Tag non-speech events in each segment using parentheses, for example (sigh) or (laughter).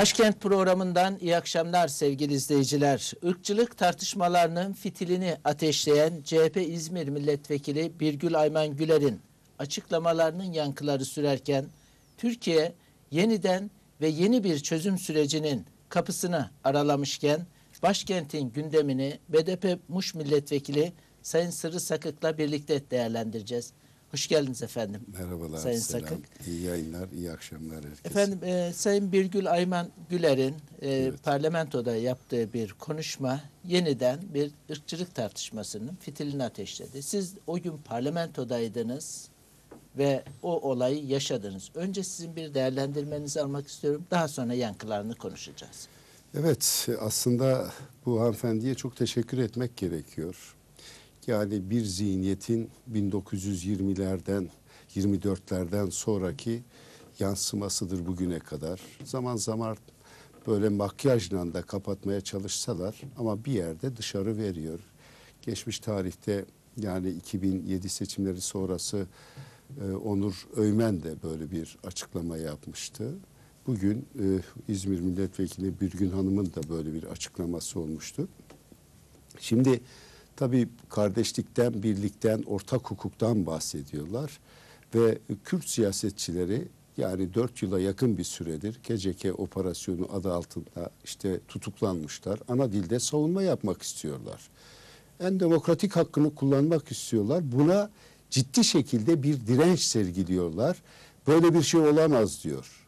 Başkent programından iyi akşamlar sevgili izleyiciler. Irkçılık tartışmalarının fitilini ateşleyen CHP İzmir Milletvekili Birgül Ayman Güler'in açıklamalarının yankıları sürerken Türkiye yeniden ve yeni bir çözüm sürecinin kapısını aralamışken başkentin gündemini BDP Muş Milletvekili Sayın Sırrı Sakık'la birlikte değerlendireceğiz. Hoş geldiniz efendim. Merhabalar, Sayın selam. Sakık. İyi yayınlar, iyi akşamlar herkese. Efendim e, Sayın Birgül Ayman Güler'in e, Evet. parlamentoda yaptığı bir konuşma yeniden bir ırkçılık tartışmasının fitilini ateşledi. Siz o gün parlamentodaydınız ve o olayı yaşadınız. Önce sizin bir değerlendirmenizi almak istiyorum. Daha sonra yankılarını konuşacağız. Evet, aslında bu hanımefendiye çok teşekkür etmek gerekiyor. Yani bir zihniyetin 1920'lerden, 24'lerden sonraki yansımasıdır bugüne kadar. Zaman zaman böyle makyajla da kapatmaya çalışsalar ama bir yerde dışarı veriyor. Geçmiş tarihte yani 2007 seçimleri sonrası e, Onur Öymen de böyle bir açıklama yapmıştı. Bugün e, İzmir Milletvekili Birgün Hanım'ın da böyle bir açıklaması olmuştu. Şimdi tabii kardeşlikten, birlikten, ortak hukuktan bahsediyorlar ve Kürt siyasetçileri yani dört yıla yakın bir süredir KCK operasyonu adı altında işte tutuklanmışlar. Ana dilde savunma yapmak istiyorlar. En demokratik hakkını kullanmak istiyorlar. Buna ciddi şekilde bir direnç sergiliyorlar. Böyle bir şey olamaz diyor.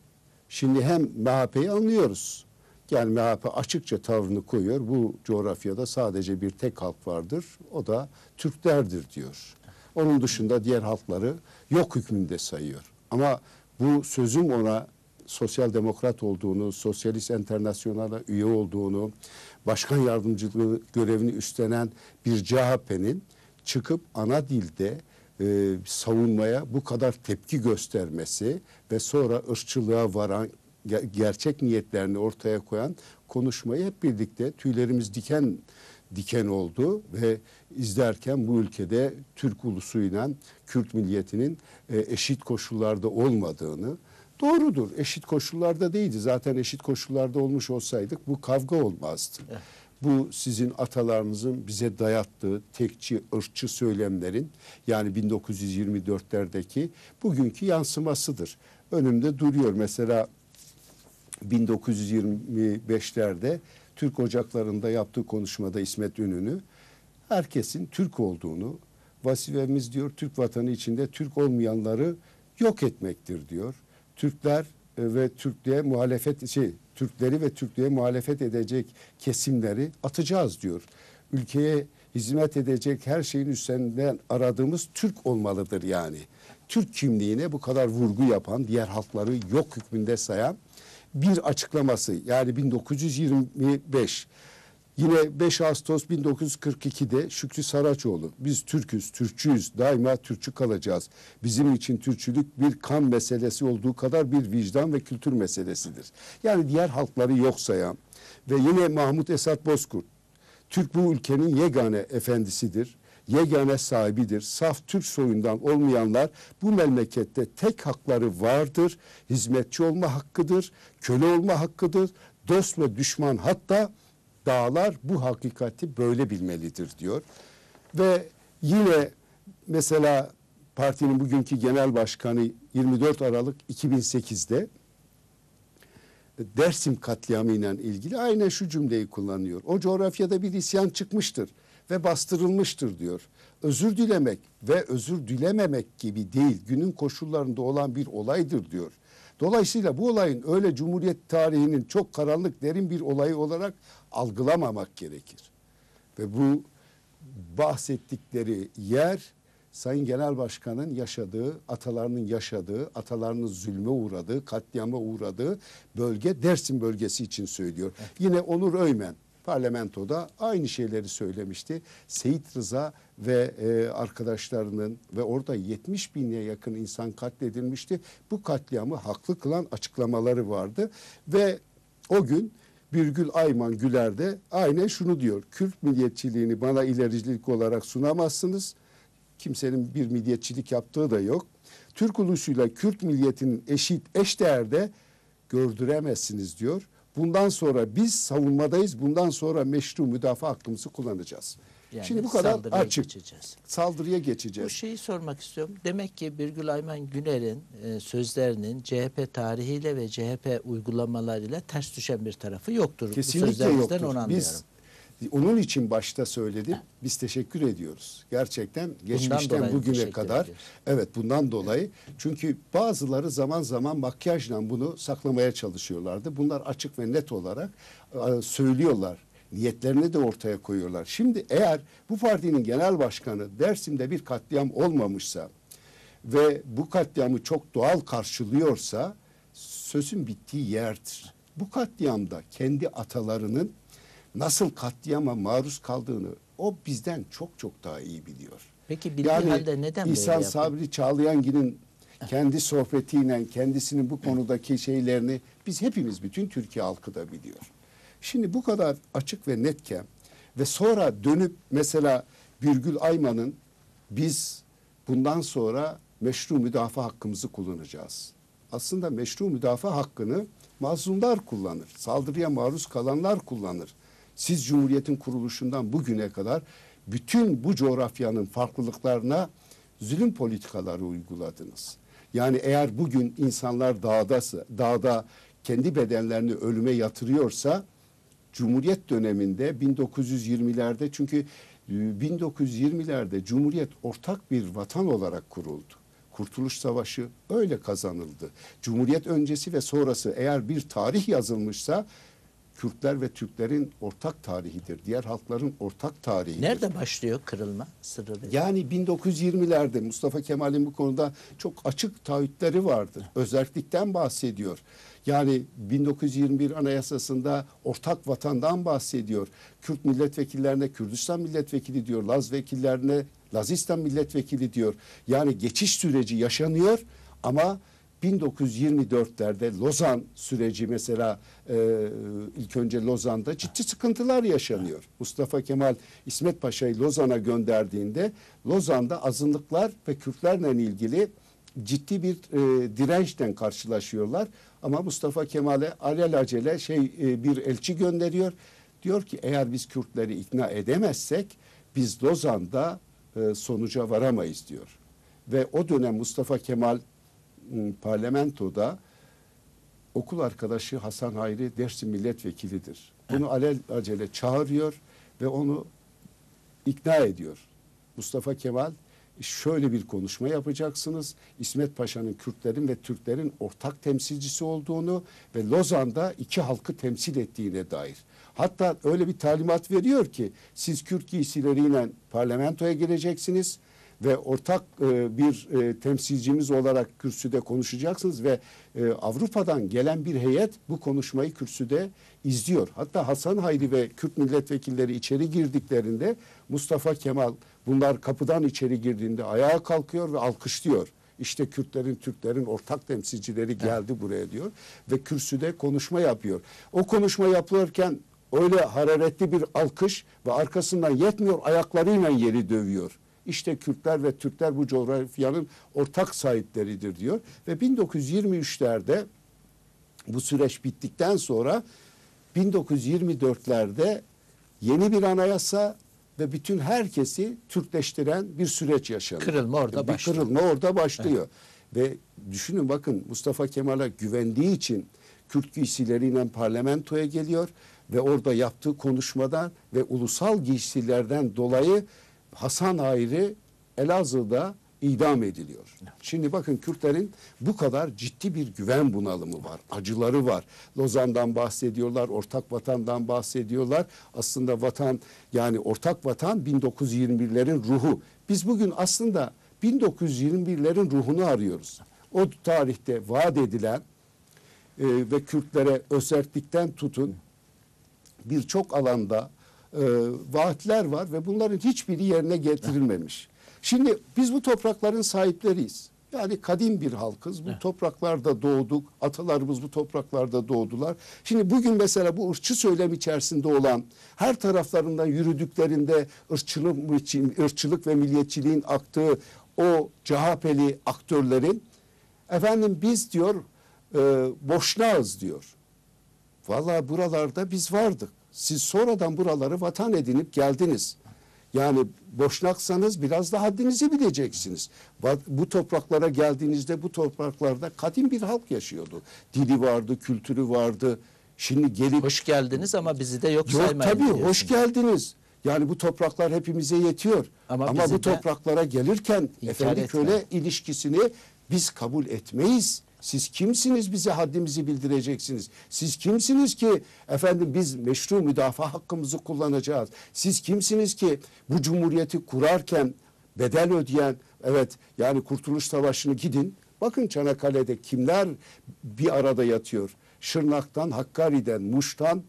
Şimdi hem MHP'yi anlıyoruz. Yani MHP açıkça tavrını koyuyor. Bu coğrafyada sadece bir tek halk vardır. O da Türklerdir diyor. Onun dışında diğer halkları yok hükmünde sayıyor. Ama bu sözüm ona sosyal demokrat olduğunu, sosyalist internasyonala üye olduğunu, başkan yardımcılığı görevini üstlenen bir CHP'nin çıkıp ana dilde e, savunmaya bu kadar tepki göstermesi ve sonra ırkçılığa varan ge- gerçek niyetlerini ortaya koyan konuşmayı hep birlikte tüylerimiz diken diken oldu ve izlerken bu ülkede Türk ulusuyla Kürt milliyetinin e, eşit koşullarda olmadığını doğrudur. Eşit koşullarda değildi. Zaten eşit koşullarda olmuş olsaydık bu kavga olmazdı. Bu sizin atalarınızın bize dayattığı tekçi, ırkçı söylemlerin yani 1924'lerdeki bugünkü yansımasıdır. Önümde duruyor mesela 1925'lerde Türk ocaklarında yaptığı konuşmada İsmet Ünlü herkesin Türk olduğunu, vazifemiz diyor Türk vatanı içinde Türk olmayanları yok etmektir diyor. Türkler e, ve Türklüğe muhalefet şey Türkleri ve Türklüğe muhalefet edecek kesimleri atacağız diyor. Ülkeye hizmet edecek her şeyin üstünden aradığımız Türk olmalıdır yani. Türk kimliğine bu kadar vurgu yapan, diğer halkları yok hükmünde sayan bir açıklaması yani 1925 Yine 5 Ağustos 1942'de Şükrü Saraçoğlu biz Türküz, Türkçüyüz, daima Türkçü kalacağız. Bizim için Türkçülük bir kan meselesi olduğu kadar bir vicdan ve kültür meselesidir. Yani diğer halkları yok sayan ve yine Mahmut Esat Bozkurt Türk bu ülkenin yegane efendisidir. Yegane sahibidir. Saf Türk soyundan olmayanlar bu memlekette tek hakları vardır. Hizmetçi olma hakkıdır. Köle olma hakkıdır. Dost ve düşman hatta dağlar bu hakikati böyle bilmelidir diyor. Ve yine mesela partinin bugünkü genel başkanı 24 Aralık 2008'de Dersim katliamı ile ilgili aynen şu cümleyi kullanıyor. O coğrafyada bir isyan çıkmıştır ve bastırılmıştır diyor. Özür dilemek ve özür dilememek gibi değil günün koşullarında olan bir olaydır diyor. Dolayısıyla bu olayın öyle Cumhuriyet tarihinin çok karanlık derin bir olayı olarak algılamamak gerekir. Ve bu bahsettikleri yer Sayın Genel Başkan'ın yaşadığı, atalarının yaşadığı, atalarının zulme uğradığı, katliama uğradığı bölge Dersim bölgesi için söylüyor. Yine Onur Öymen parlamentoda aynı şeyleri söylemişti. Seyit Rıza ve e, arkadaşlarının ve orada 70 bine yakın insan katledilmişti. Bu katliamı haklı kılan açıklamaları vardı ve o gün Birgül Ayman Güler de aynen şunu diyor. Kürt milliyetçiliğini bana ilericilik olarak sunamazsınız. Kimsenin bir milliyetçilik yaptığı da yok. Türk ulusuyla Kürt milliyetinin eşit eş değerde gördüremezsiniz diyor. Bundan sonra biz savunmadayız. Bundan sonra meşru müdafaa hakkımızı kullanacağız. Yani Şimdi bu kadar saldırıya açık. geçeceğiz. Saldırıya Bu geçeceğiz. şeyi sormak istiyorum. Demek ki Birgül Ayman Güner'in e, sözlerinin CHP tarihiyle ve CHP uygulamalarıyla ters düşen bir tarafı yoktur. Bu Kesinlikle sözlerinizden yoktur. onu anlıyorum. Biz onun için başta söyledim. Biz teşekkür ediyoruz. Gerçekten geçmişten bugüne kadar. ediyoruz. Evet bundan dolayı. Çünkü bazıları zaman zaman makyajla bunu saklamaya çalışıyorlardı. Bunlar açık ve net olarak e, söylüyorlar. Niyetlerini de ortaya koyuyorlar. Şimdi eğer bu partinin genel başkanı Dersim'de bir katliam olmamışsa ve bu katliamı çok doğal karşılıyorsa sözün bittiği yerdir. Bu katliamda kendi atalarının nasıl katliama maruz kaldığını o bizden çok çok daha iyi biliyor. Peki bildiği halde neden böyle İhsan yapıyor? Sabri Çağlayangil'in kendi sohbetiyle kendisinin bu konudaki şeylerini biz hepimiz bütün Türkiye halkı da biliyor. Şimdi bu kadar açık ve netken ve sonra dönüp mesela Birgül Ayman'ın biz bundan sonra meşru müdafaa hakkımızı kullanacağız. Aslında meşru müdafaa hakkını mazlumlar kullanır. Saldırıya maruz kalanlar kullanır. Siz Cumhuriyet'in kuruluşundan bugüne kadar bütün bu coğrafyanın farklılıklarına zulüm politikaları uyguladınız. Yani eğer bugün insanlar dağdası, dağda kendi bedenlerini ölüme yatırıyorsa Cumhuriyet döneminde 1920'lerde çünkü e, 1920'lerde Cumhuriyet ortak bir vatan olarak kuruldu. Kurtuluş Savaşı öyle kazanıldı. Cumhuriyet öncesi ve sonrası eğer bir tarih yazılmışsa Kürtler ve Türklerin ortak tarihidir. Diğer halkların ortak tarihidir. Nerede başlıyor kırılma sırrı? Yani 1920'lerde Mustafa Kemal'in bu konuda çok açık taahhütleri vardır. Özellikten bahsediyor. Yani 1921 Anayasası'nda ortak vatandan bahsediyor. Kürt milletvekillerine Kürdistan milletvekili diyor. Laz vekillerine Lazistan milletvekili diyor. Yani geçiş süreci yaşanıyor ama 1924'lerde Lozan süreci mesela e, ilk önce Lozan'da ciddi sıkıntılar yaşanıyor. Mustafa Kemal İsmet Paşa'yı Lozan'a gönderdiğinde Lozan'da azınlıklar ve Kürtlerle ilgili ciddi bir e, dirençten karşılaşıyorlar. Ama Mustafa Kemal'e alelacele şey e, bir elçi gönderiyor. Diyor ki eğer biz Kürtleri ikna edemezsek biz Lozan'da e, sonuca varamayız diyor. Ve o dönem Mustafa Kemal parlamentoda okul arkadaşı Hasan Hayri Dersim milletvekilidir. Bunu alelacele çağırıyor ve onu ikna ediyor. Mustafa Kemal şöyle bir konuşma yapacaksınız. İsmet Paşa'nın Kürtlerin ve Türklerin ortak temsilcisi olduğunu ve Lozan'da iki halkı temsil ettiğine dair. Hatta öyle bir talimat veriyor ki siz Kürt giysileriyle parlamentoya geleceksiniz ve ortak e, bir e, temsilcimiz olarak kürsüde konuşacaksınız ve e, Avrupa'dan gelen bir heyet bu konuşmayı kürsüde izliyor. Hatta Hasan Hayri ve Kürt milletvekilleri içeri girdiklerinde Mustafa Kemal bunlar kapıdan içeri girdiğinde ayağa kalkıyor ve alkışlıyor. İşte Kürtlerin, Türklerin ortak temsilcileri geldi buraya diyor ve kürsüde konuşma yapıyor. O konuşma yapılırken öyle hararetli bir alkış ve arkasından yetmiyor ayaklarıyla yeri dövüyor. İşte Kürtler ve Türkler bu coğrafyanın ortak sahipleridir diyor. Ve 1923'lerde bu süreç bittikten sonra 1924'lerde yeni bir anayasa ve bütün herkesi Türkleştiren bir süreç yaşanıyor. Kırılma orada bir başlıyor. Kırılma orada başlıyor. Ve düşünün bakın Mustafa Kemal'e güvendiği için Kürt giysileriyle parlamentoya geliyor ve orada yaptığı konuşmadan ve ulusal giysilerden dolayı Hasan Hayri Elazığ'da idam ediliyor. Şimdi bakın Kürtlerin bu kadar ciddi bir güven bunalımı var. Acıları var. Lozan'dan bahsediyorlar, ortak vatandan bahsediyorlar. Aslında vatan yani ortak vatan 1921'lerin ruhu. Biz bugün aslında 1921'lerin ruhunu arıyoruz. O tarihte vaat edilen e, ve Kürtlere özellikten tutun birçok alanda e, vaatler var ve bunların hiçbiri yerine getirilmemiş. Şimdi biz bu toprakların sahipleriyiz. Yani kadim bir halkız. Bu topraklarda doğduk. Atalarımız bu topraklarda doğdular. Şimdi bugün mesela bu ırkçı söylem içerisinde olan her taraflarından yürüdüklerinde ırkçılık, ırkçılık ve milliyetçiliğin aktığı o CHP'li aktörlerin efendim biz diyor e, boşnağız diyor. Vallahi buralarda biz vardık. Siz sonradan buraları vatan edinip geldiniz. Yani boşnaksanız biraz da haddinizi bileceksiniz. Bu topraklara geldiğinizde bu topraklarda kadim bir halk yaşıyordu. Dili vardı, kültürü vardı. Şimdi gelip Hoş geldiniz ama bizi de yok, Yok saymayın tabii diyorsunuz. hoş geldiniz. Yani bu topraklar hepimize yetiyor. Ama Ama, bu topraklara gelirken efendi köle ilişkisini biz kabul etmeyiz. Siz kimsiniz bize haddimizi bildireceksiniz? Siz kimsiniz ki efendim biz meşru müdafaa hakkımızı kullanacağız? Siz kimsiniz ki bu cumhuriyeti kurarken bedel ödeyen evet yani Kurtuluş Savaşı'nı gidin bakın Çanakkale'de kimler bir arada yatıyor? Şırnak'tan, Hakkari'den, Muş'tan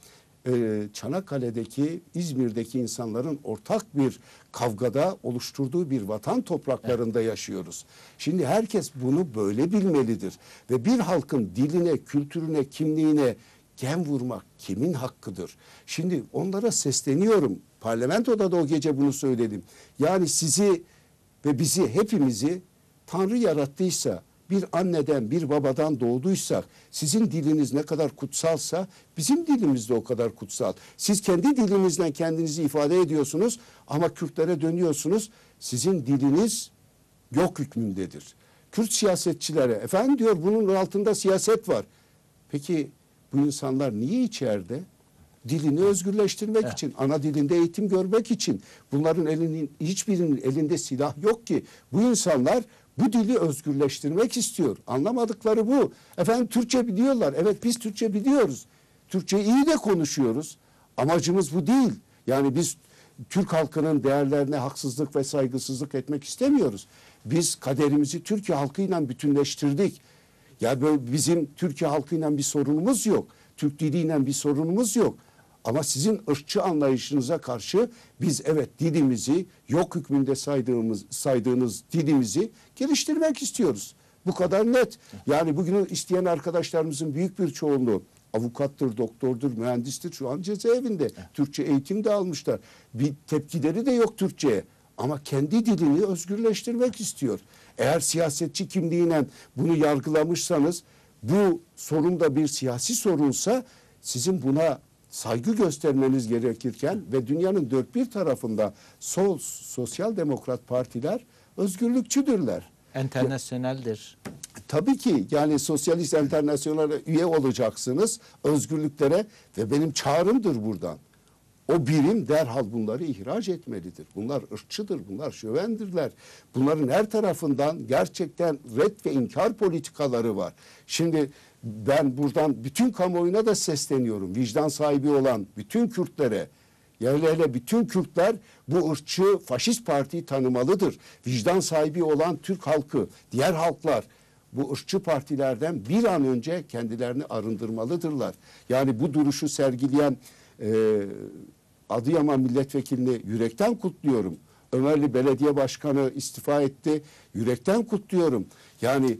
e, Çanakkale'deki, İzmir'deki insanların ortak bir kavgada oluşturduğu bir vatan topraklarında yaşıyoruz. Şimdi herkes bunu böyle bilmelidir. Ve bir halkın diline, kültürüne, kimliğine gem vurmak kimin hakkıdır? Şimdi onlara sesleniyorum. Parlamentoda da o gece bunu söyledim. Yani sizi ve bizi hepimizi Tanrı yarattıysa bir anneden bir babadan doğduysak sizin diliniz ne kadar kutsalsa bizim dilimiz de o kadar kutsal. Siz kendi dilinizden kendinizi ifade ediyorsunuz ama Kürtlere dönüyorsunuz. Sizin diliniz yok hükmündedir. Kürt siyasetçilere efendim diyor bunun altında siyaset var. Peki bu insanlar niye içeride? Dilini özgürleştirmek Evet. için, ana dilinde eğitim görmek için. Bunların elinin hiçbirinin elinde silah yok ki. Bu insanlar bu dili özgürleştirmek istiyor. Anlamadıkları bu. Efendim Türkçe biliyorlar. Evet biz Türkçe biliyoruz. Türkçe iyi de konuşuyoruz. Amacımız bu değil. Yani biz Türk halkının değerlerine haksızlık ve saygısızlık etmek istemiyoruz. Biz kaderimizi Türkiye halkıyla bütünleştirdik. Ya böyle bizim Türkiye halkıyla bir sorunumuz yok. Türk diliyle bir sorunumuz yok. Ama sizin ırkçı anlayışınıza karşı biz evet dilimizi yok hükmünde saydığımız saydığınız dilimizi geliştirmek istiyoruz. Bu kadar net. Yani bugün isteyen arkadaşlarımızın büyük bir çoğunluğu avukattır, doktordur, mühendistir şu an cezaevinde. Türkçe eğitim de almışlar. Bir tepkileri de yok Türkçe'ye. Ama kendi dilini özgürleştirmek istiyor. Eğer siyasetçi kimliğiyle bunu yargılamışsanız bu sorun da bir siyasi sorunsa sizin buna saygı göstermeniz gerekirken ve dünyanın dört bir tarafında sol sosyal demokrat partiler özgürlükçüdürler. Enternasyoneldir. Tabii ki yani Sosyalist Enternasyonel'e üye olacaksınız özgürlüklere ve benim çağrımdır buradan. O birim derhal bunları ihraç etmelidir. Bunlar ırkçıdır, bunlar şövendirler. Bunların her tarafından gerçekten red ve inkar politikaları var. Şimdi ben buradan bütün kamuoyuna da sesleniyorum. Vicdan sahibi olan bütün Kürtlere, Hele hele bütün Kürtler bu ırkçı faşist partiyi tanımalıdır. Vicdan sahibi olan Türk halkı, diğer halklar bu ırkçı partilerden bir an önce kendilerini arındırmalıdırlar. Yani bu duruşu sergileyen e, Adıyaman milletvekilini yürekten kutluyorum. Ömerli Belediye Başkanı istifa etti. Yürekten kutluyorum. Yani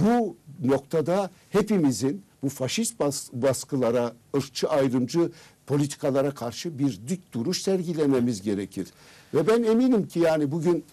bu noktada hepimizin bu faşist bas- baskılara, ırkçı ayrımcı politikalara karşı bir dik duruş sergilememiz gerekir. Ve ben eminim ki yani bugün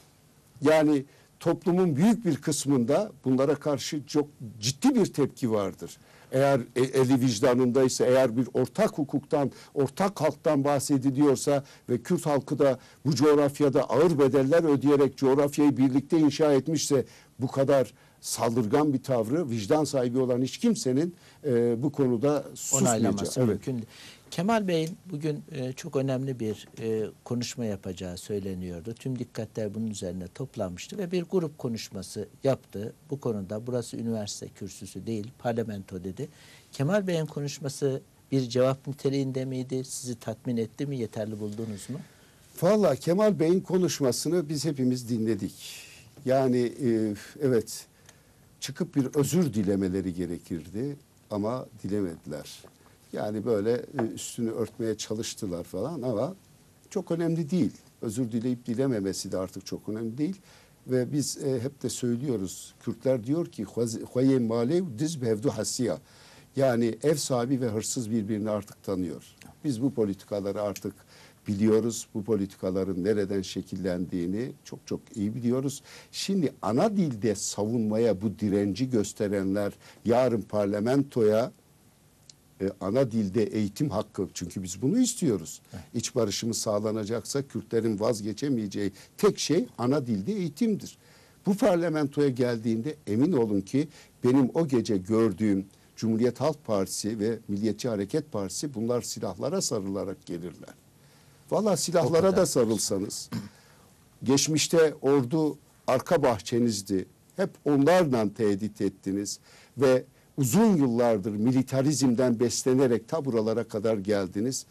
yani toplumun büyük bir kısmında bunlara karşı çok ciddi bir tepki vardır. Eğer e- eli vicdanındaysa, eğer bir ortak hukuktan, ortak halktan bahsediliyorsa ve Kürt halkı da bu coğrafyada ağır bedeller ödeyerek coğrafyayı birlikte inşa etmişse bu kadar saldırgan bir tavrı vicdan sahibi olan hiç kimsenin e, bu konuda susmayacağı. Evet. mümkün. Kemal Bey'in bugün e, çok önemli bir e, konuşma yapacağı söyleniyordu. Tüm dikkatler bunun üzerine toplanmıştı ve bir grup konuşması yaptı. Bu konuda burası üniversite kürsüsü değil, parlamento dedi. Kemal Bey'in konuşması bir cevap niteliğinde miydi? Sizi tatmin etti mi? Yeterli buldunuz mu? Valla Kemal Bey'in konuşmasını biz hepimiz dinledik. Yani e, evet çıkıp bir özür dilemeleri gerekirdi ama dilemediler. Yani böyle e, üstünü örtmeye çalıştılar falan ama çok önemli değil. Özür dileyip dilememesi de artık çok önemli değil. Ve biz e, hep de söylüyoruz. Kürtler diyor ki "Hoye malev diz bevdu hasiya." Yani ev sahibi ve hırsız birbirini artık tanıyor. Biz bu politikaları artık biliyoruz. Bu politikaların nereden şekillendiğini çok çok iyi biliyoruz. Şimdi ana dilde savunmaya bu direnci gösterenler yarın parlamentoya e, ana dilde eğitim hakkı çünkü biz bunu istiyoruz. İç barışımız sağlanacaksa Kürtlerin vazgeçemeyeceği tek şey ana dilde eğitimdir. Bu parlamentoya geldiğinde emin olun ki benim o gece gördüğüm Cumhuriyet Halk Partisi ve Milliyetçi Hareket Partisi bunlar silahlara sarılarak gelirler. Valla silahlara da sarılsanız geçmişte ordu arka bahçenizdi. Hep onlarla tehdit ettiniz ve uzun yıllardır militarizmden beslenerek ta buralara kadar geldiniz.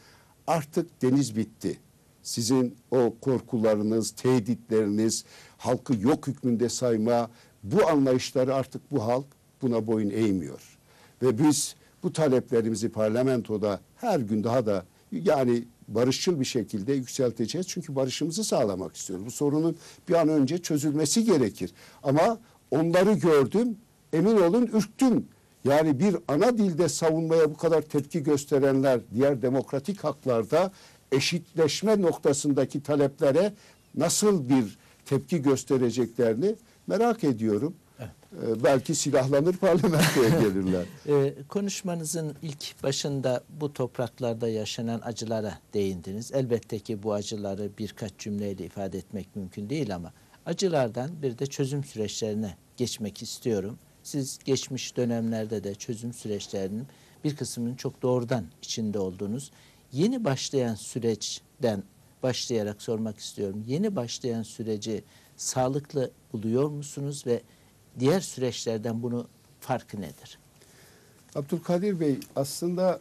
Artık deniz bitti. Sizin o korkularınız, tehditleriniz, halkı yok hükmünde sayma bu anlayışları artık bu halk buna boyun eğmiyor. Ve biz bu taleplerimizi parlamentoda her gün daha da yani barışçıl bir şekilde yükselteceğiz. Çünkü barışımızı sağlamak istiyoruz. Bu sorunun bir an önce çözülmesi gerekir. Ama onları gördüm, emin olun ürktüm. Yani bir ana dilde savunmaya bu kadar tepki gösterenler diğer demokratik haklarda eşitleşme noktasındaki taleplere nasıl bir tepki göstereceklerini merak ediyorum. Ee, belki silahlanır parlamentoya gelirler. (laughs) Ee, konuşmanızın ilk başında bu topraklarda yaşanan acılara değindiniz. Elbette ki bu acıları birkaç cümleyle ifade etmek mümkün değil ama acılardan bir de çözüm süreçlerine geçmek istiyorum. Siz geçmiş dönemlerde de çözüm süreçlerinin bir kısmının çok doğrudan içinde olduğunuz yeni başlayan süreçten başlayarak sormak istiyorum. Yeni başlayan süreci sağlıklı buluyor musunuz ve diğer süreçlerden bunu farkı nedir? Abdülkadir Bey aslında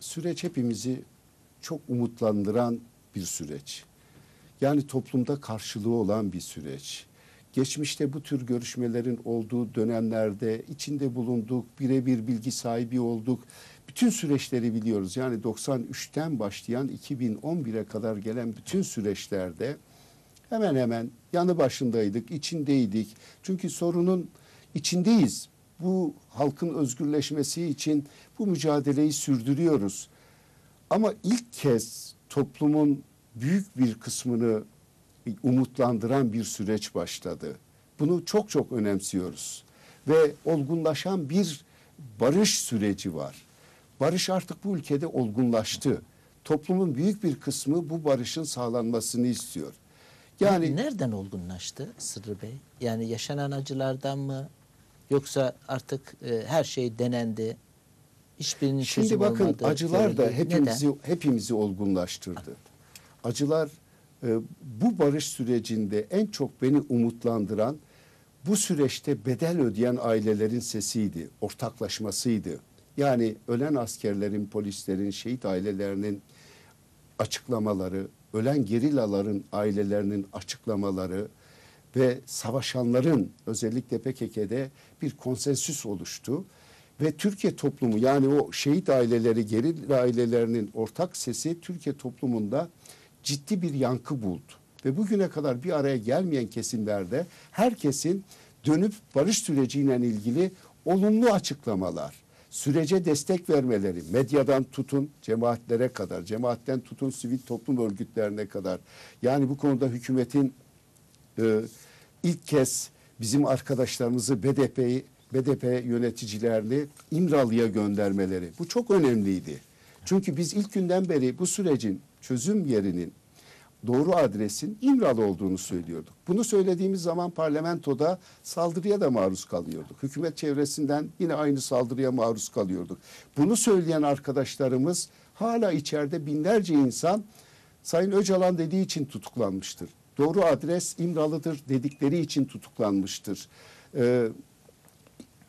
süreç hepimizi çok umutlandıran bir süreç. Yani toplumda karşılığı olan bir süreç. Geçmişte bu tür görüşmelerin olduğu dönemlerde içinde bulunduk, birebir bilgi sahibi olduk. Bütün süreçleri biliyoruz. Yani 93'ten başlayan 2011'e kadar gelen bütün süreçlerde hemen hemen yanı başındaydık, içindeydik. Çünkü sorunun içindeyiz. Bu halkın özgürleşmesi için bu mücadeleyi sürdürüyoruz. Ama ilk kez toplumun büyük bir kısmını umutlandıran bir süreç başladı. Bunu çok çok önemsiyoruz. Ve olgunlaşan bir barış süreci var. Barış artık bu ülkede olgunlaştı. Toplumun büyük bir kısmı bu barışın sağlanmasını istiyor. Yani nereden olgunlaştı Sırrı Bey? Yani yaşanan acılardan mı yoksa artık e, her şey denendi? Hiçbirinin Şimdi bakın olmadı. acılar da hepimizi Neden? hepimizi olgunlaştırdı. Acılar e, bu barış sürecinde en çok beni umutlandıran bu süreçte bedel ödeyen ailelerin sesiydi, ortaklaşmasıydı. Yani ölen askerlerin, polislerin, şehit ailelerinin açıklamaları, ölen gerillaların ailelerinin açıklamaları ve savaşanların özellikle PKK'de bir konsensüs oluştu. Ve Türkiye toplumu yani o şehit aileleri, gerilla ailelerinin ortak sesi Türkiye toplumunda ciddi bir yankı buldu. Ve bugüne kadar bir araya gelmeyen kesimlerde herkesin dönüp barış süreciyle ilgili olumlu açıklamalar, sürece destek vermeleri, medyadan tutun cemaatlere kadar, cemaatten tutun sivil toplum örgütlerine kadar. Yani bu konuda hükümetin e, ilk kez bizim arkadaşlarımızı BDP'yi BDP yöneticilerini İmralı'ya göndermeleri. Bu çok önemliydi. Çünkü biz ilk günden beri bu sürecin çözüm yerinin doğru adresin İmralı olduğunu söylüyorduk. Bunu söylediğimiz zaman parlamentoda saldırıya da maruz kalıyorduk. Hükümet çevresinden yine aynı saldırıya maruz kalıyorduk. Bunu söyleyen arkadaşlarımız hala içeride binlerce insan Sayın Öcalan dediği için tutuklanmıştır. Doğru adres İmralı'dır dedikleri için tutuklanmıştır. Ee,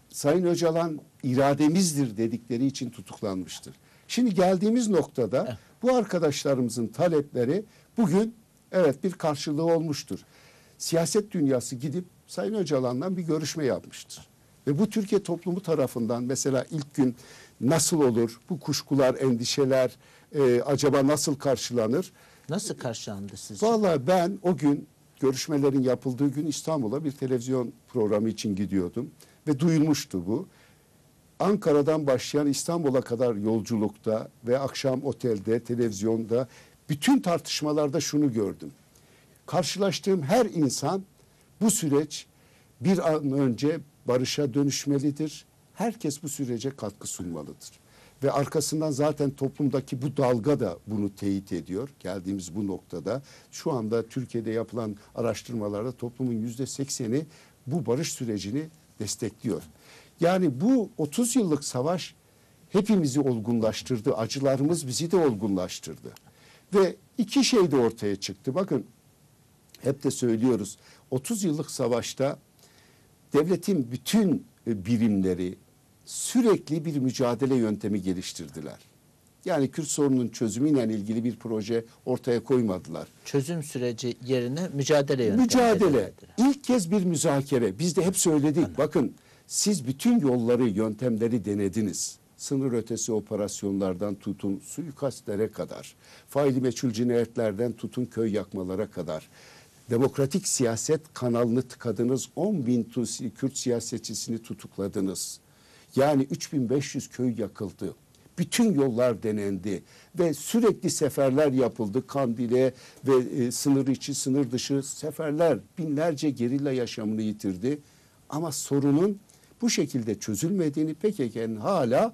Sayın Öcalan irademizdir dedikleri için tutuklanmıştır. Şimdi geldiğimiz noktada bu arkadaşlarımızın talepleri bugün evet bir karşılığı olmuştur. Siyaset dünyası gidip Sayın Öcalan'la bir görüşme yapmıştır. Ve bu Türkiye toplumu tarafından mesela ilk gün nasıl olur, bu kuşkular, endişeler e, acaba nasıl karşılanır? Nasıl karşılandı sizce? Vallahi ben o gün görüşmelerin yapıldığı gün İstanbul'a bir televizyon programı için gidiyordum ve duyulmuştu bu. Ankara'dan başlayan İstanbul'a kadar yolculukta ve akşam otelde, televizyonda bütün tartışmalarda şunu gördüm. Karşılaştığım her insan bu süreç bir an önce barışa dönüşmelidir. Herkes bu sürece katkı sunmalıdır. Ve arkasından zaten toplumdaki bu dalga da bunu teyit ediyor. Geldiğimiz bu noktada şu anda Türkiye'de yapılan araştırmalarda toplumun yüzde sekseni bu barış sürecini destekliyor. Yani bu 30 yıllık savaş hepimizi olgunlaştırdı. Acılarımız bizi de olgunlaştırdı. Ve iki şey de ortaya çıktı. Bakın hep de söylüyoruz. 30 yıllık savaşta devletin bütün e, birimleri sürekli bir mücadele yöntemi geliştirdiler. Yani Kürt sorununun çözümüyle ilgili bir proje ortaya koymadılar. Çözüm süreci yerine mücadele yöntemi. Mücadele. İlk kez bir müzakere. Biz de hep söyledik. Bakın siz bütün yolları, yöntemleri denediniz. Sınır ötesi operasyonlardan tutun suikastlere kadar, faili meçhul cinayetlerden tutun köy yakmalara kadar. Demokratik siyaset kanalını tıkadınız. 10 bin Tusi- Kürt siyasetçisini tutukladınız. Yani 3500 köy yakıldı. Bütün yollar denendi ve sürekli seferler yapıldı. Kandil'e ve e, sınır içi, sınır dışı seferler binlerce gerilla yaşamını yitirdi. Ama sorunun bu şekilde çözülmediğini PKK'nın hala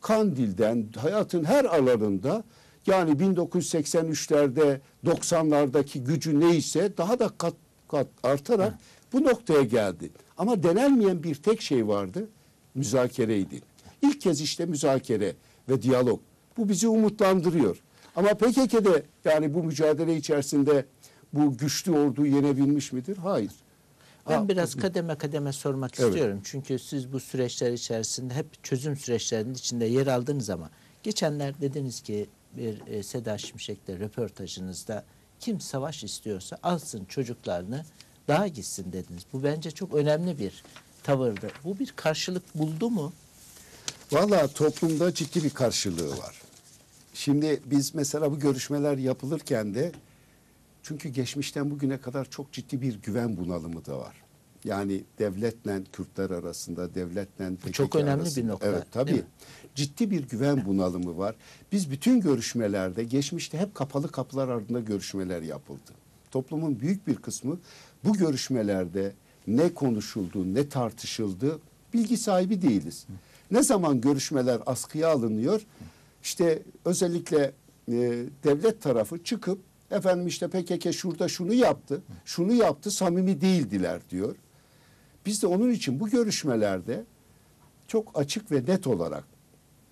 Kandil'den hayatın her alanında yani 1983'lerde 90'lardaki gücü neyse daha da kat kat artarak bu noktaya geldi. Ama denenmeyen bir tek şey vardı. Müzakereydi. İlk kez işte müzakere ve diyalog. Bu bizi umutlandırıyor. Ama PKK'de yani bu mücadele içerisinde bu güçlü orduyu yenebilmiş midir? Hayır. Ben Ha, biraz kademe kademe sormak Evet. istiyorum. Çünkü siz bu süreçler içerisinde hep çözüm süreçlerinin içinde yer aldınız ama geçenler dediniz ki bir e, Seda Şimşek'le röportajınızda kim savaş istiyorsa alsın çocuklarını daha gitsin dediniz. Bu bence çok önemli bir tavırdı. Bu bir karşılık buldu mu? Valla toplumda ciddi bir karşılığı var. Şimdi biz mesela bu görüşmeler yapılırken de çünkü geçmişten bugüne kadar çok ciddi bir güven bunalımı da var. Yani devletle Kürtler arasında, devletle PKK çok önemli bir arasında. nokta, Evet tabii. Ciddi bir güven bunalımı var. Biz bütün görüşmelerde geçmişte hep kapalı kapılar ardında görüşmeler yapıldı. Toplumun büyük bir kısmı bu görüşmelerde ne konuşuldu, ne tartışıldı bilgi sahibi değiliz. Ne zaman görüşmeler askıya alınıyor? İşte özellikle e, devlet tarafı çıkıp efendim işte PKK şurada şunu yaptı, şunu yaptı, samimi değildiler diyor. Biz de onun için bu görüşmelerde çok açık ve net olarak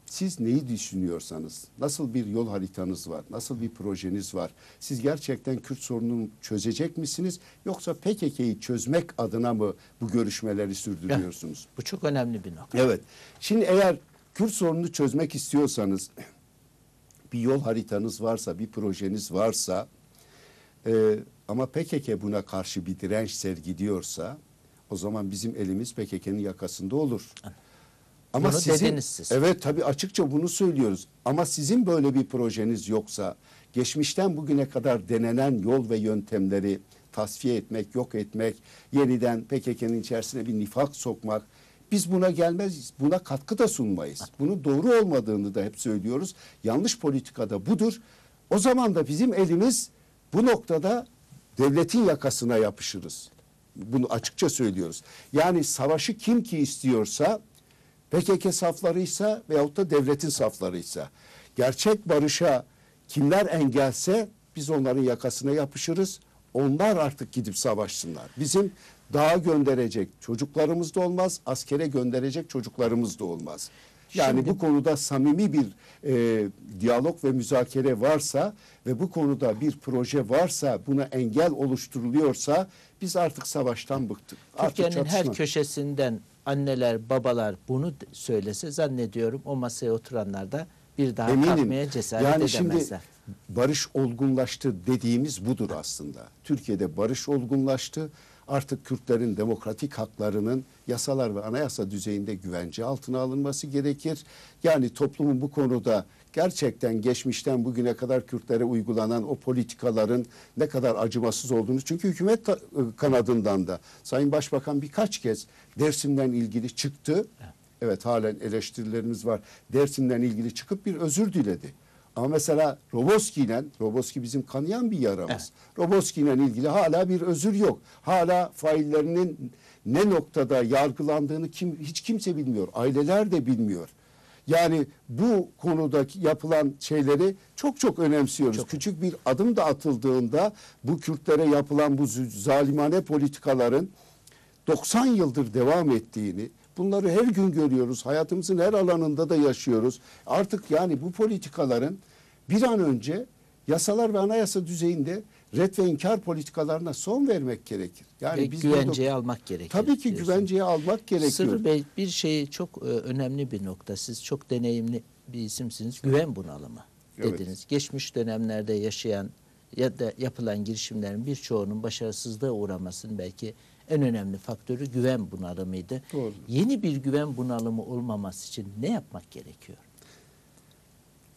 siz neyi düşünüyorsanız, nasıl bir yol haritanız var, nasıl bir projeniz var, siz gerçekten Kürt sorununu çözecek misiniz yoksa PKK'yı çözmek adına mı bu görüşmeleri sürdürüyorsunuz? Bu çok önemli bir nokta. Evet. Şimdi eğer Kürt sorununu çözmek istiyorsanız bir yol haritanız varsa, bir projeniz varsa e, ama PKK buna karşı bir direnç sergiliyorsa o zaman bizim elimiz PKK'nın yakasında olur. Ama Bunu sizin, dediniz siz. Evet tabii açıkça bunu söylüyoruz. Ama sizin böyle bir projeniz yoksa geçmişten bugüne kadar denenen yol ve yöntemleri tasfiye etmek, yok etmek, yeniden PKK'nın içerisine bir nifak sokmak biz buna gelmez, buna katkı da sunmayız. Bunun doğru olmadığını da hep söylüyoruz. Yanlış politikada budur. O zaman da bizim elimiz bu noktada devletin yakasına yapışırız. Bunu açıkça söylüyoruz. Yani savaşı kim ki istiyorsa PKK saflarıysa veyahut da devletin saflarıysa gerçek barışa kimler engelse biz onların yakasına yapışırız. Onlar artık gidip savaşsınlar. Bizim dağa gönderecek çocuklarımız da olmaz, askere gönderecek çocuklarımız da olmaz. Yani Şimdi- bu konuda samimi bir e, diyalog ve müzakere varsa ve bu konuda bir proje varsa buna engel oluşturuluyorsa biz artık savaştan bıktık. Türkiye'nin her köşesinden anneler, babalar bunu söylese zannediyorum o masaya oturanlar da bir daha Eminim. kalkmaya cesaret yani edemezler. şimdi barış olgunlaştı dediğimiz budur aslında. Türkiye'de barış olgunlaştı. Artık Kürtlerin demokratik haklarının yasalar ve anayasa düzeyinde güvence altına alınması gerekir. Yani toplumun bu konuda gerçekten geçmişten bugüne kadar Kürtlere uygulanan o politikaların ne kadar acımasız olduğunu çünkü hükümet ta- kanadından da Sayın Başbakan birkaç kez Dersim'den ilgili çıktı. Evet halen eleştirilerimiz var. Dersim'den ilgili çıkıp bir özür diledi. Ama mesela Roboski ile, Roboski bizim kanayan bir yaramız. Roboski ile ilgili hala bir özür yok. Hala faillerinin ne noktada yargılandığını kim hiç kimse bilmiyor. Aileler de bilmiyor. Yani bu konudaki yapılan şeyleri çok çok önemsiyoruz. Çok. Küçük bir adım da atıldığında bu Kürtlere yapılan bu zalimane politikaların 90 yıldır devam ettiğini, bunları her gün görüyoruz. Hayatımızın her alanında da yaşıyoruz. Artık yani bu politikaların bir an önce yasalar ve anayasa düzeyinde red ve inkar politikalarına son vermek gerekir. Yani Ve biz güvenceye burada- almak gerekir. Tabii ki diyorsun. güvenceye almak gerekiyor. Sırrı Bey bir şey çok e, önemli bir nokta. Siz çok deneyimli bir isimsiniz. Güven bunalımı Evet. dediniz. Geçmiş dönemlerde yaşayan ya da yapılan girişimlerin birçoğunun başarısızlığa uğramasının belki en önemli faktörü güven bunalımıydı. Doğru. Yeni bir güven bunalımı olmaması için ne yapmak gerekiyor?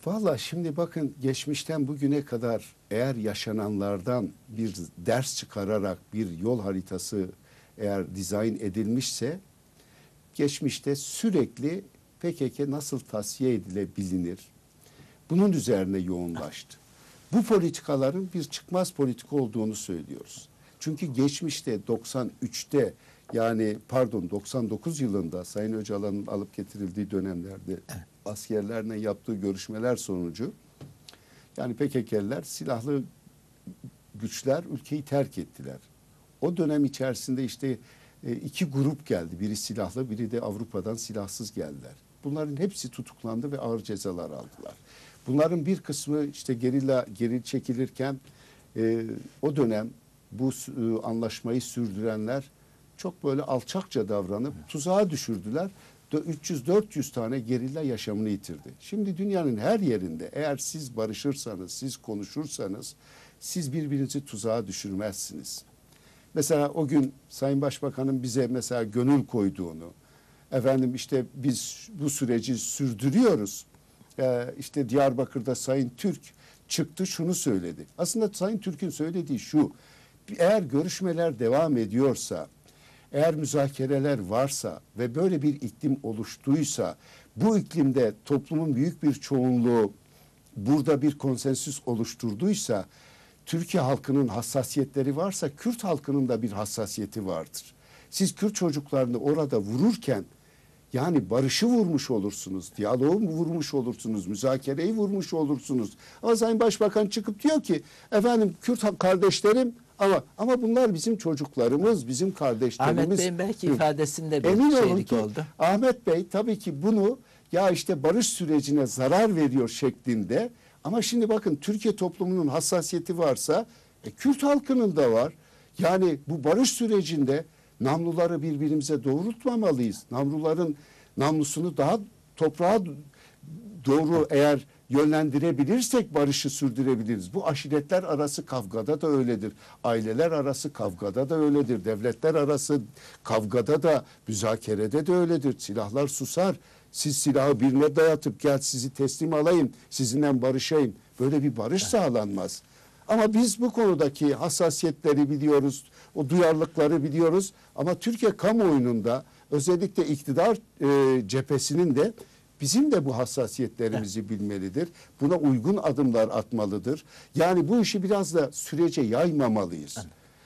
Valla şimdi bakın geçmişten bugüne kadar eğer yaşananlardan bir ders çıkararak bir yol haritası eğer dizayn edilmişse geçmişte sürekli PKK nasıl tasfiye edilebilir bunun üzerine yoğunlaştı. Bu politikaların bir çıkmaz politika olduğunu söylüyoruz. Çünkü geçmişte 93'te yani pardon 99 yılında Sayın Öcalan'ın alıp getirildiği dönemlerde askerlerle yaptığı görüşmeler sonucu yani PKK'liler silahlı güçler ülkeyi terk ettiler. O dönem içerisinde işte e, iki grup geldi. Biri silahlı, biri de Avrupa'dan silahsız geldiler. Bunların hepsi tutuklandı ve ağır cezalar aldılar. Bunların bir kısmı işte gerilla geri çekilirken e, o dönem bu e, anlaşmayı sürdürenler çok böyle alçakça davranıp tuzağa düşürdüler. Dö- 300-400 tane gerilla yaşamını yitirdi. Şimdi dünyanın her yerinde eğer siz barışırsanız, siz konuşursanız siz birbirinizi tuzağa düşürmezsiniz. Mesela o gün Sayın Başbakan'ın bize mesela gönül koyduğunu, efendim işte biz bu süreci sürdürüyoruz. Ee, işte Diyarbakır'da Sayın Türk çıktı şunu söyledi. Aslında Sayın Türk'ün söylediği şu, eğer görüşmeler devam ediyorsa, eğer müzakereler varsa ve böyle bir iklim oluştuysa, bu iklimde toplumun büyük bir çoğunluğu burada bir konsensüs oluşturduysa, Türkiye halkının hassasiyetleri varsa Kürt halkının da bir hassasiyeti vardır. Siz Kürt çocuklarını orada vururken yani barışı vurmuş olursunuz, diyaloğu vurmuş olursunuz, müzakereyi vurmuş olursunuz. Ama Sayın Başbakan çıkıp diyor ki efendim Kürt kardeşlerim ama ama bunlar bizim çocuklarımız, bizim kardeşlerimiz. Ahmet Bey'in belki ifadesinde bir Emin olun şeylik ki oldu. Ahmet Bey tabii ki bunu ya işte barış sürecine zarar veriyor şeklinde ama şimdi bakın Türkiye toplumunun hassasiyeti varsa e, Kürt halkının da var. Yani bu barış sürecinde namluları birbirimize doğrultmamalıyız. Namluların namlusunu daha toprağa doğru eğer yönlendirebilirsek barışı sürdürebiliriz. Bu aşiretler arası kavgada da öyledir. Aileler arası kavgada da öyledir. Devletler arası kavgada da müzakerede de öyledir. Silahlar susar. Siz silahı birine dayatıp gel sizi teslim alayım, sizinle barışayım. Böyle bir barış sağlanmaz. Ama biz bu konudaki hassasiyetleri biliyoruz, o duyarlılıkları biliyoruz. Ama Türkiye kamuoyunun özellikle iktidar e, cephesinin de bizim de bu hassasiyetlerimizi bilmelidir. Buna uygun adımlar atmalıdır. Yani bu işi biraz da sürece yaymamalıyız.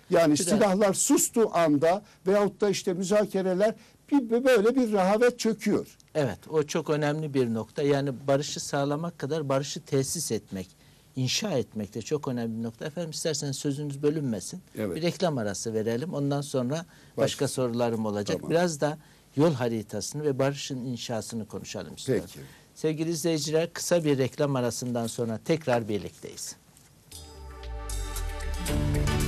Yani Biraz- silahlar sustuğu anda veyahut da işte müzakereler bir, böyle bir rehavet çöküyor. Evet, o çok önemli bir nokta. Yani barışı sağlamak kadar barışı tesis etmek, inşa etmek de çok önemli bir nokta. Efendim isterseniz sözünüz bölünmesin. Evet. Bir reklam arası verelim. Ondan sonra başka Baş- sorularım olacak. Tamam. Biraz da yol haritasını ve barışın inşasını konuşalım istiyorum. Peki. Sevgili izleyiciler kısa bir reklam arasından sonra tekrar birlikteyiz. Müzik